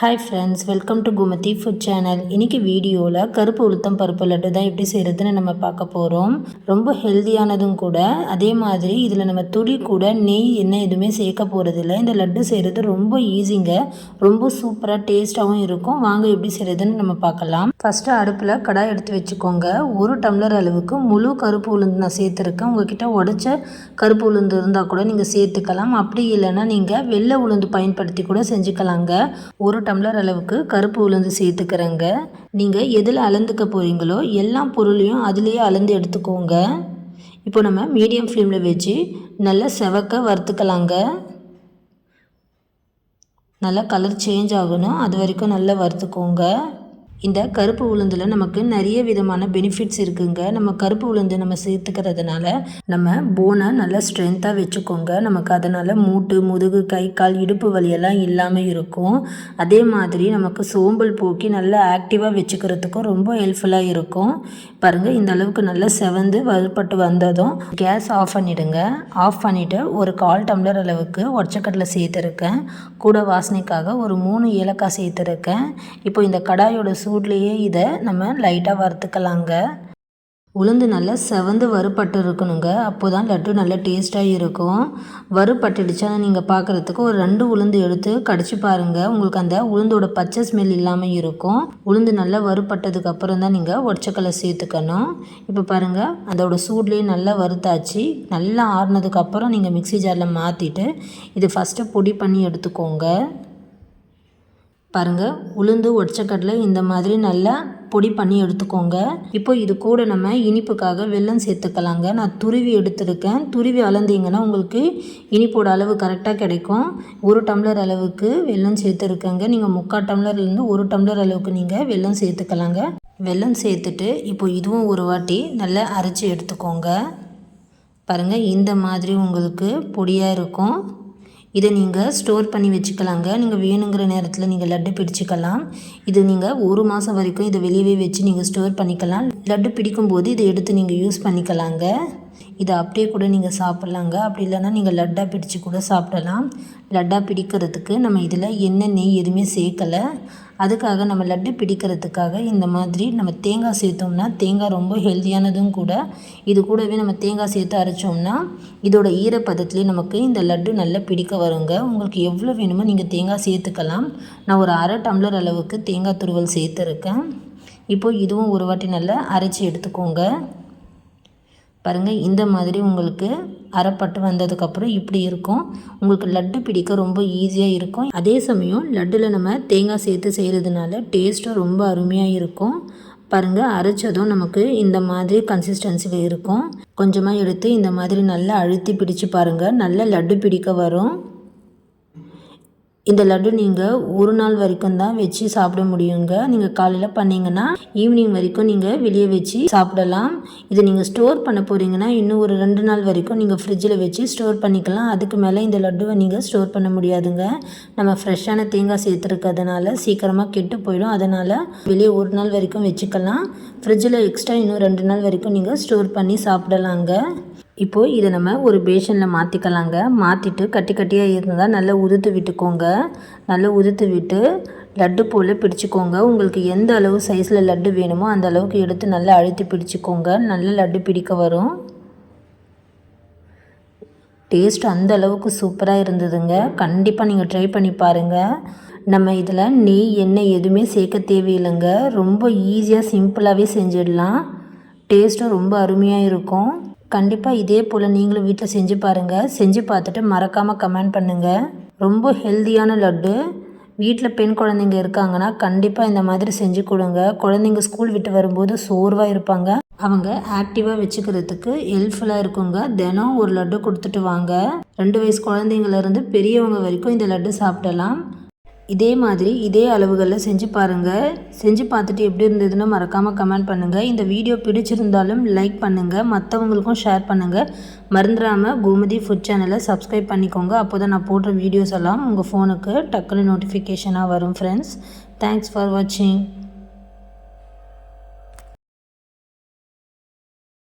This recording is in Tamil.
Hi friends welcome to Kumathi food channel இன்றைக்கி வீடியோவில் கருப்பு உளுத்தம் பருப்பு லட்டு தான் எப்படி செய்கிறதுன்னு நம்ம பார்க்க போகிறோம் ரொம்ப ஹெல்த்தியானதும் கூட அதே மாதிரி இதில் நம்ம துளி கூட நெய் எண்ணெய் எதுவுமே சேர்க்க போகிறதில்ல இந்த லட்டு செய்கிறது ரொம்ப ஈஸிங்க ரொம்ப சூப்பராக டேஸ்ட்டாகவும் இருக்கும். வாங்க எப்படி செய்கிறதுன்னு நம்ம பார்க்கலாம். ஃபஸ்ட்டு அடுப்பில் கடாய் எடுத்து வச்சுக்கோங்க. ஒரு டம்ளர் அளவுக்கு முழு கருப்பு உளுந்து நான் சேர்த்துருக்கேன். உங்ககிட்ட உடச்ச கருப்பு உளுந்து இருந்தால் கூட நீங்கள் சேர்த்துக்கலாம். அப்படி இல்லைன்னா நீங்கள் வெள்ளை உளுந்து பயன்படுத்தி கூட செஞ்சுக்கலாங்க. ஒரு டம்ளர் அளவுக்கு கருப்பு உளுந்து சேர்த்துக்கிறேங்க. நீங்கள் எதில் அளந்துக்க போகிறீங்களோ எல்லா பொருளையும் அதுலேயே அளந்து எடுத்துக்கோங்க. இப்போ நம்ம மீடியம் ஃப்ளேமில் வச்சு நல்லா செவக்க வறுத்துக்கலாங்க. நல்லா கலர் சேஞ்ச் ஆகணும். அது வரைக்கும் நல்லா வறுத்துக்கோங்க. இந்த கருப்பு உளுந்தில் நமக்கு நிறைய விதமான பெனிஃபிட்ஸ் இருக்குங்க. நம்ம கருப்பு உளுந்து நம்ம சேர்த்துக்கிறதுனால நம்ம போனை நல்லா ஸ்ட்ரென்த்தாக வச்சுக்கோங்க. நமக்கு அதனால் மூட்டு முதுகு கை கால் இடுப்பு வலியெல்லாம் இல்லாமல் இருக்கும். அதே மாதிரி நமக்கு சோம்பல் போக்கி நல்லா ஆக்டிவாக வச்சுக்கிறதுக்கும் ரொம்ப ஹெல்ப்ஃபுல்லாக இருக்கும். பாருங்கள் இந்த அளவுக்கு நல்லா செவந்து வறுப்பட்டு வந்ததும் கேஸ் ஆஃப் பண்ணிவிடுங்க ஆஃப் பண்ணிவிட்டு ஒரு கால் டம்ளர் அளவுக்கு ஒற்சக்கடலை சேர்த்துருக்கேன். கூட வாசனைக்காக ஒரு மூணு ஏலக்காய் சேர்த்துருக்கேன். இப்போ இந்த கடாயோட சூட்லேயே இதை நம்ம லைட்டாக வறுத்துக்கலாங்க. உளுந்து நல்லா செவந்து வறுப்பட்டு இருக்கணுங்க. அப்போ தான் லட்டு நல்லா டேஸ்ட்டாக இருக்கும். வறுப்பட்டுடுச்சா நீங்கள் பார்க்குறதுக்கு ஒரு ரெண்டு உளுந்து எடுத்து கடிச்சு பாருங்கள் உங்களுக்கு அந்த உளுந்தோட பச்சை ஸ்மெல் இல்லாமல் இருக்கும். உளுந்து நல்லா வறுப்பட்டதுக்கு அப்புறம் தான் நீங்கள் ஒடச்சக்கலை சேர்த்துக்கணும். இப்போ பாருங்கள் அதோட சூட்லேயே நல்லா வறுத்தாச்சு. நல்லா ஆறுனதுக்கப்புறம் நீங்கள் மிக்சி ஜாரில் மாற்றிட்டு இது ஃபஸ்ட்டு பொடி பண்ணி எடுத்துக்கோங்க. பாருங்கள் உளுந்து ஒடச்சக்கடலை இந்த மாதிரி நல்லா பொடி பண்ணி எடுத்துக்கோங்க. இப்போ இது கூட நம்ம இனிப்புக்காக வெல்லம் சேர்த்துக்கலாங்க. நான் துருவி எடுத்துருக்கேன். துருவி அளந்தீங்கன்னா உங்களுக்கு இனிப்போட அளவு கரெக்டாக கிடைக்கும். ஒரு டம்ளர் அளவுக்கு வெல்லம் சேர்த்துருக்கேங்க. நீங்கள் முக்கால் டம்ளர்லேருந்து ஒரு டம்ளர் அளவுக்கு நீங்கள் வெல்லம் சேர்த்துக்கலாங்க. வெல்லம் சேர்த்துட்டு இப்போ இதுவும் ஒரு வாட்டி நல்லா அரைச்சி எடுத்துக்கோங்க. பாருங்கள் இந்த மாதிரி உங்களுக்கு பொடியாக இருக்கும். இதை நீங்கள் ஸ்டோர் பண்ணி வச்சுக்கலாங்க. நீங்கள் வேணுங்கிற நேரத்தில் நீங்கள் லட்டு பிடிச்சிக்கலாம். இது நீங்கள் ஒரு மாதம் வரைக்கும் இதை வெளியவே வச்சு நீங்கள் ஸ்டோர் பண்ணிக்கலாம். லட்டு பிடிக்கும்போது இதை எடுத்து நீங்கள் யூஸ் பண்ணிக்கலாங்க. இதை அப்படியே கூட நீங்கள் சாப்பிட்லாங்க. அப்படி இல்லைன்னா நீங்கள் லட்டாக பிடிச்சு கூட சாப்பிடலாம். லட்டாக பிடிக்கிறதுக்கு நம்ம இதில் எண்ணெய் நெய் எதுவுமே சேர்க்கலை. அதுக்காக நம்ம லட்டு பிடிக்கிறதுக்காக இந்த மாதிரி நம்ம தேங்காய் சேர்த்தோம்னா தேங்காய் ரொம்ப ஹெல்த்தியானதும் கூட. இது கூடவே நம்ம தேங்காய் சேர்த்து அரைச்சோம்னா இதோட ஈரப்பதத்துலேயே நமக்கு இந்த லட்டு நல்லா பிடிக்க வருங்க. உங்களுக்கு எவ்வளோ வேணுமோ நீங்கள் தேங்காய் சேர்த்துக்கலாம். நான் ஒரு அரை டம்ளர் அளவுக்கு தேங்காய் துருவல் சேர்த்துருக்கேன். இப்போது இதுவும் ஒரு வாட்டி நல்லா அரைச்சி எடுத்துக்கோங்க. பாருங்கள் இந்த மாதிரி உங்களுக்கு அரைப்பட்டு வந்ததுக்கப்புறம் இப்படி இருக்கும். உங்களுக்கு லட்டு பிடிக்க ரொம்ப ஈஸியாக இருக்கும். அதே சமயம் லட்டில் நம்ம தேங்காய் சேர்த்து செய்கிறதுனால டேஸ்ட்டும் ரொம்ப அருமையாக இருக்கும். பாருங்கள் அரைச்சதும் நமக்கு இந்த மாதிரி கன்சிஸ்டன்சியில் இருக்கும். கொஞ்சமாக எடுத்து இந்த மாதிரி நல்லா அழுத்தி பிடிச்சு பாருங்கள் நல்ல லட்டு பிடிக்க வரும். இந்த லட்டு நீங்கள் ஒரு நாள் வரைக்கும் தான் வச்சு சாப்பிட முடியுங்க. நீங்கள் காலையில் பண்ணிங்கன்னா ஈவினிங் வரைக்கும் நீங்கள் வெளியே வச்சு சாப்பிடலாம். இதை நீங்கள் ஸ்டோர் பண்ண போகிறீங்கன்னா இன்னும் ஒரு ரெண்டு நாள் வரைக்கும் நீங்கள் ஃப்ரிட்ஜில் வச்சு ஸ்டோர் பண்ணிக்கலாம். அதுக்கு மேலே இந்த லட்டுவை நீங்கள் ஸ்டோர் பண்ண முடியாதுங்க. நம்ம ஃப்ரெஷ்ஷான தேங்காய் சேர்த்துருக்கிறதுனால சீக்கிரமாக கெட்டு போயிடும். அதனால் வெளியே ஒரு நாள் வரைக்கும் வச்சுக்கலாம். ஃப்ரிட்ஜில் எக்ஸ்ட்ரா இன்னும் ரெண்டு நாள் வரைக்கும் நீங்கள் ஸ்டோர் பண்ணி சாப்பிடலாங்க. இப்போது இதை நம்ம ஒரு பேஷனில் மாற்றிக்கலாங்க மாற்றிட்டு கட்டி கட்டியாக இருந்தால் நல்லா உதுத்து விட்டுக்கோங்க. நல்லா உதுத்து விட்டு லட்டு போல் பிடிச்சிக்கோங்க. உங்களுக்கு எந்த அளவு சைஸில் லட்டு வேணுமோ அந்த அளவுக்கு எடுத்து நல்லா அழுத்தி பிடிச்சிக்கோங்க. நல்ல லட்டு பிடிக்க வரும். டேஸ்ட் அந்த அளவுக்கு சூப்பராக இருந்ததுங்க. கண்டிப்பாக நீங்கள் ட்ரை பண்ணி பாருங்கள் நம்ம இதில் நெய் எண்ணெய் எதுவுமே சேர்க்க தேவையில்லைங்க. ரொம்ப ஈஸியாக சிம்பிளாகவே செஞ்சிடலாம். டேஸ்ட்டும் ரொம்ப அருமையாக இருக்கும். கண்டிப்பாக இதே போல் நீங்களும் வீட்டில் செஞ்சு பாருங்கள் செஞ்சு பார்த்துட்டு மறக்காமல் கமெண்ட் பண்ணுங்கள் ரொம்ப ஹெல்த்தியான லட்டு. வீட்டில் பெண் குழந்தைங்க இருக்காங்கன்னா கண்டிப்பாக இந்த மாதிரி செஞ்சு கொடுங்க. குழந்தைங்க ஸ்கூல் விட்டு வரும்போது சோர்வாக இருப்பாங்க. அவங்க ஆக்டிவாக வச்சுக்கிறதுக்கு ஹெல்ப்ஃபுல்லாக இருக்குங்க. தினம் ஒரு லட்டு கொடுத்துட்டு வாங்க. ரெண்டு வயசு குழந்தைங்கள்லேருந்து பெரியவங்க வரைக்கும் இந்த லட்டு சாப்பிடலாம். இதே மாதிரி இதே அளவுகளில் செஞ்சு பாருங்கள் செஞ்சு பார்த்துட்டு எப்படி இருந்ததுன்னு மறக்காமல் கமெண்ட் பண்ணுங்கள் இந்த வீடியோ பிடிச்சிருந்தாலும் லைக் பண்ணுங்கள் மற்றவங்களுக்கும் ஷேர் பண்ணுங்கள் மறந்துடாமல் கோமதி ஃபுட் சேனலை சப்ஸ்கிரைப் பண்ணிக்கோங்க. அப்போ தான் நான் போடுற வீடியோஸ் எல்லாம் உங்கள் ஃபோனுக்கு டக்குனு நோட்டிஃபிகேஷனாக வரும் ஃப்ரெண்ட்ஸ் தேங்க்ஸ் ஃபார் வாட்சிங்